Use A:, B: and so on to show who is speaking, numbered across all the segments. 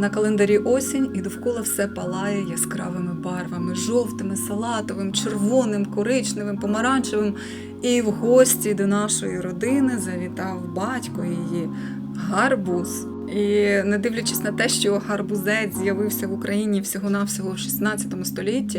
A: На календарі осінь і довкола все палає яскравими барвами: жовтими, салатовим, червоним, коричневим, помаранчевим. І в гості до нашої родини завітав батько її гарбуз. І не дивлячись на те, що гарбузець з'явився в Україні всього-навсього в 16 столітті,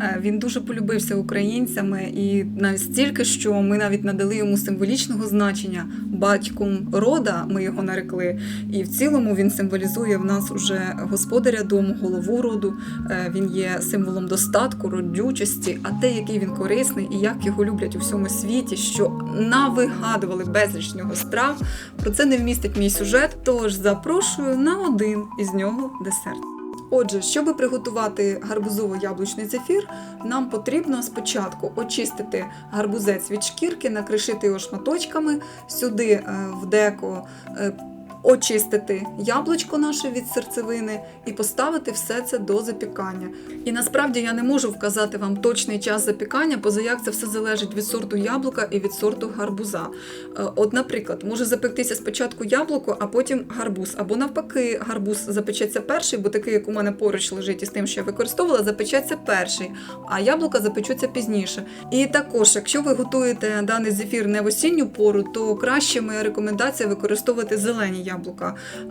A: е, він дуже полюбився українцями, і навіть стільки, що ми навіть надали йому символічного значення батьком рода. Ми його нарекли. І в цілому він символізує в нас уже господаря дому, голову роду. Е, Він є символом достатку, родючості, а те, який він корисний і як його люблять у всьому світі, що навигадували безліч нього страв. Про це не вмістить мій сюжет. Тож запрошую на один із нього десерт. Отже, щоб приготувати гарбузово-яблучний зефір, нам потрібно спочатку очистити гарбузець від шкірки, накришити його шматочками, сюди е, в деко е, очистити яблучко наше від серцевини і поставити все це до запікання. І насправді я не можу вказати вам точний час запікання, позаяк це все залежить від сорту яблука і від сорту гарбуза. Е, От, наприклад, може запектися спочатку яблуко, а потім гарбуз. Або навпаки, гарбуз запечеться перший, бо такий, як у мене поруч лежить із тим, що я використовувала, запечеться перший, а яблука запечуться пізніше. І також, якщо ви готуєте даний зефір не в осінню пору, то краще моя рекомендація використовувати зелені яблука.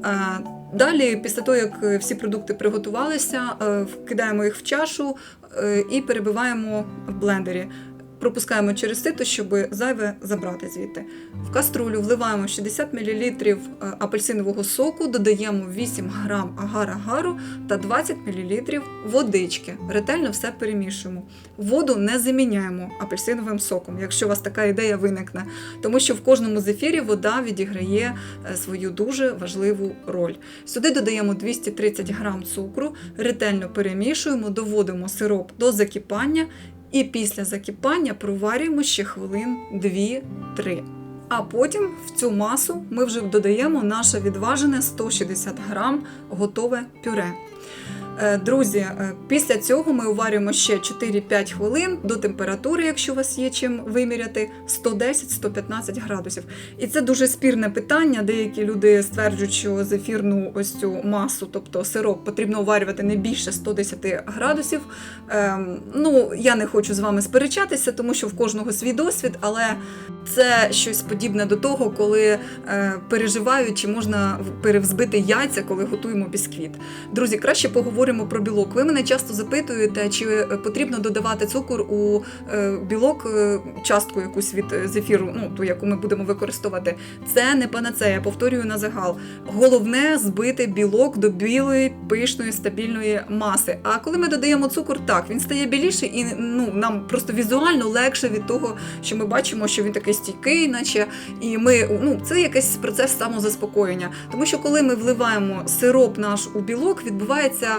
A: Е, Далі, після того, як е, всі продукти приготувалися, е, вкидаємо їх в чашу і перебиваємо в блендері. Пропускаємо через сито, щоб зайве забрати звідти. В каструлю вливаємо 60 мл апельсинового соку, додаємо 8 г агар-агару та 20 мл водички. Ретельно все перемішуємо. Воду не заміняємо апельсиновим соком, якщо у вас така ідея виникне, тому що в кожному зефірі вода відіграє е, свою дуже важливу роль. Сюди додаємо 230 г цукру, ретельно перемішуємо, доводимо сироп до закипання і після закипання проварюємо ще хвилин 2-3. А потім в цю масу ми вже додаємо наше відважене 160 грам готове пюре. Е, Друзі, е, після цього ми уварюємо ще 4-5 хвилин до температури, якщо у вас є чим виміряти, 110-115 градусів. І це дуже спірне питання. Деякі люди стверджують, що зефірну ось цю масу, тобто сироп, потрібно уварювати не більше 110 градусів. Ем, ну, я не хочу з вами сперечатися, тому що в кожного свій досвід, але це щось подібне до того, коли е, переживають, чи можна перевзбити яйця, коли готуємо бісквіт. Друзі, краще поговоримо про білок. Ви мене часто запитуєте, чи е, потрібно додавати цукор у е, білок, частку якусь від зефіру, ну ту, яку ми будемо використовувати. Це не панацея, повторюю на загал. Головне збити білок до білої, пишної, стабільної маси. А коли ми додаємо цукор, так він стає біліший і ну нам просто візуально легше від того, що ми бачимо, що він такий стійкий, наче і ми ну це якийсь процес самозаспокоєння. Тому що коли ми вливаємо сироп наш у білок, відбувається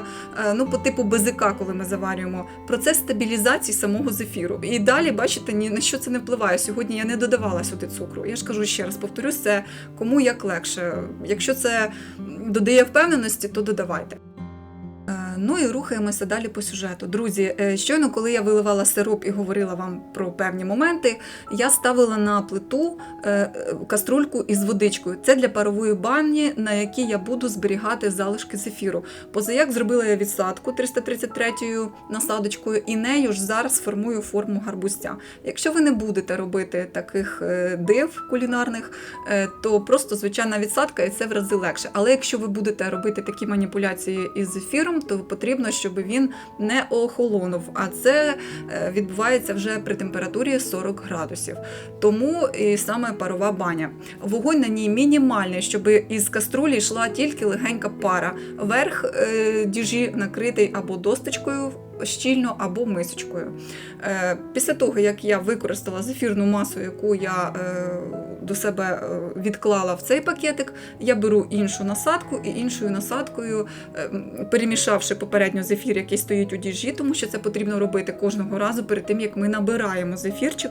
A: е, ну по типу безика, коли ми заварюємо процес стабілізації самого зефіру. І далі, бачите, ні на що це не впливає. Сьогодні я не додавала сюди цукру. Я ж кажу ще раз, повторюсь, це кому як легше. Якщо це додає впевненості, то додавайте. Ну і рухаємося далі по сюжету. Друзі, е, щойно, коли я виливала сироп і говорила вам про певні моменти, я ставила на плиту е, е, каструльку із водичкою. Це для парової бані, на якій я буду зберігати залишки зефіру. Позаяк зробила я відсадку 333-ю насадочкою, і нею ж зараз формую форму гарбузця. Якщо ви не будете робити таких див кулінарних, то просто звичайна відсадка і це в рази легше. Але якщо ви будете робити такі маніпуляції із зефіром, то потрібно, щоб він не охолонув. А це е, відбувається вже при температурі 40 градусів. Тому і саме парова баня. Вогонь на ній мінімальний, щоб із каструлі йшла тільки легенька пара. Верх е, діжі накритий або досточкою щільно, або мисочкою. Е, після того, як я використала зефірну масу, яку я е, до себе е, відклала в цей пакетик, я беру іншу насадку і іншою насадкою, перемішавши попередньо зефір, який стоїть у діжі, тому що це потрібно робити кожного разу перед тим, як ми набираємо зефірчик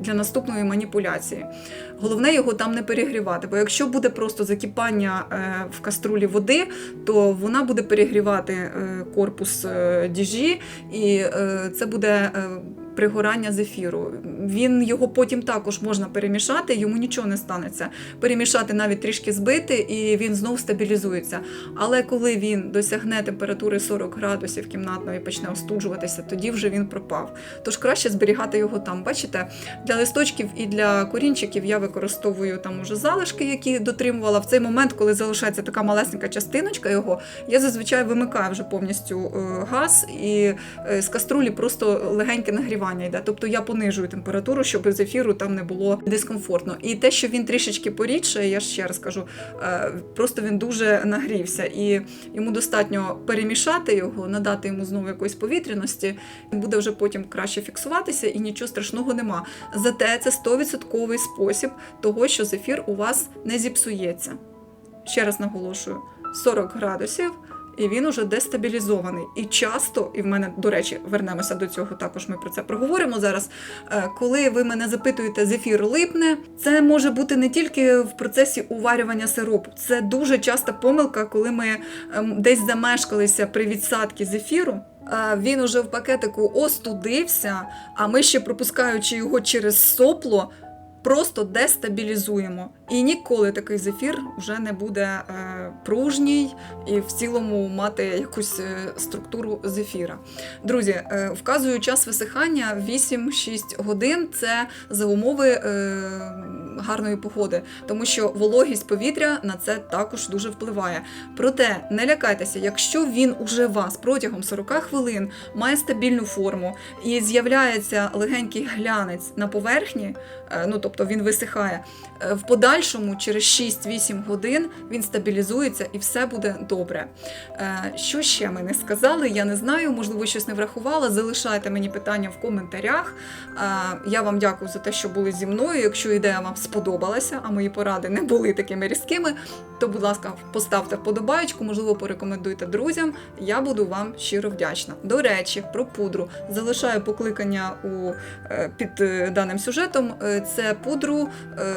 A: для наступної маніпуляції. Головне його там не перегрівати, бо якщо буде просто закипання е, в каструлі води, то вона буде перегрівати корпус діжі, і е, це буде е, пригорання зефіру. Він його потім також можна перемішати, йому нічого не станеться. Перемішати навіть трішки збити, і він знов стабілізується. Але коли він досягне температури 40 градусів кімнатної і почне остуджуватися, тоді вже він пропав. Тож краще зберігати його там. Бачите, для листочків і для корінчиків я використовую там уже залишки, які дотримувала. В цей момент, коли залишається така малесенька частиночка його, я зазвичай вимикаю вже повністю е, газ і е, з каструлі просто легеньке нагрівання йде. Тобто я понижую температуру, щоб зефіру там не було дискомфортно. І те, що він трішечки порідше, я ще раз кажу, е, просто він дуже нагрівся, і йому достатньо перемішати його, надати йому знову якоїсь повітряності. Він буде вже потім краще фіксуватися, і нічого страшного нема. Зате це 100% спосіб того, що зефір у вас не зіпсується. Ще раз наголошую: 40 градусів. І він уже дестабілізований. І часто, і в мене, до речі, вернемося до цього, також ми про це проговоримо зараз. Е, Коли ви мене запитуєте, зефір липне, це може бути не тільки в процесі уварювання сиропу. Це дуже часта помилка, коли ми ем, десь замешкалися при відсадці зефіру. а Він уже в пакетику остудився, а ми ще пропускаючи його через сопло, просто дестабілізуємо. І ніколи такий зефір вже не буде е, пружній і в цілому мати якусь е, структуру зефіра. Друзі, е, вказую час висихання 8-6 годин. Це за умови е, гарної погоди, тому що вологість повітря на це також дуже впливає. Проте не лякайтеся, якщо він уже вас протягом 40 хвилин має стабільну форму і з'являється легенький глянець на поверхні, е, ну тобто він висихає. е, В подальшому, через 6-8 годин, він стабілізується і все буде добре. Е, Що ще ми не сказали? Я не знаю, можливо, щось не врахувала. Залишайте мені питання в коментарях. Я вам дякую за те, що були зі мною. Якщо ідея вам сподобалася, а мої поради не були такими різкими, то, будь ласка, поставте вподобаєчку, можливо, порекомендуйте друзям. Я буду вам щиро вдячна. До речі, про пудру залишаю покликання у е, під е, даним сюжетом. Е, Це пудру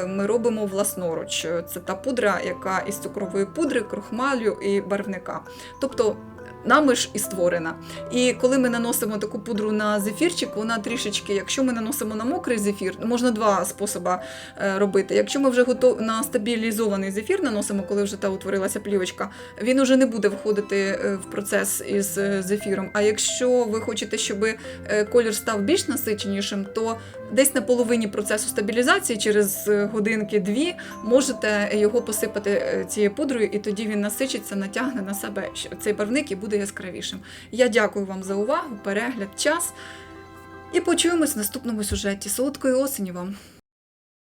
A: ми робимо власноруч. Це та пудра, яка із цукрової пудри, крохмалю і барвника. Тобто. Нами ж і створена. І коли ми наносимо таку пудру на зефірчик, вона трішечки, якщо ми наносимо на мокрий зефір, можна два способи е, робити. Якщо ми вже готов на стабілізований зефір наносимо, коли вже та утворилася плівочка, він уже не буде входити е, в процес із е, зефіром. А якщо ви хочете, щоб колір став більш насиченішим, то десь на половині процесу стабілізації, через годинки-дві, можете його посипати цією пудрою, і тоді він насичиться, натягне на себе цей барвник і буде яскравішим. Я дякую вам за увагу, перегляд, час. І почуємось в наступному сюжеті. Солодкої осені вам!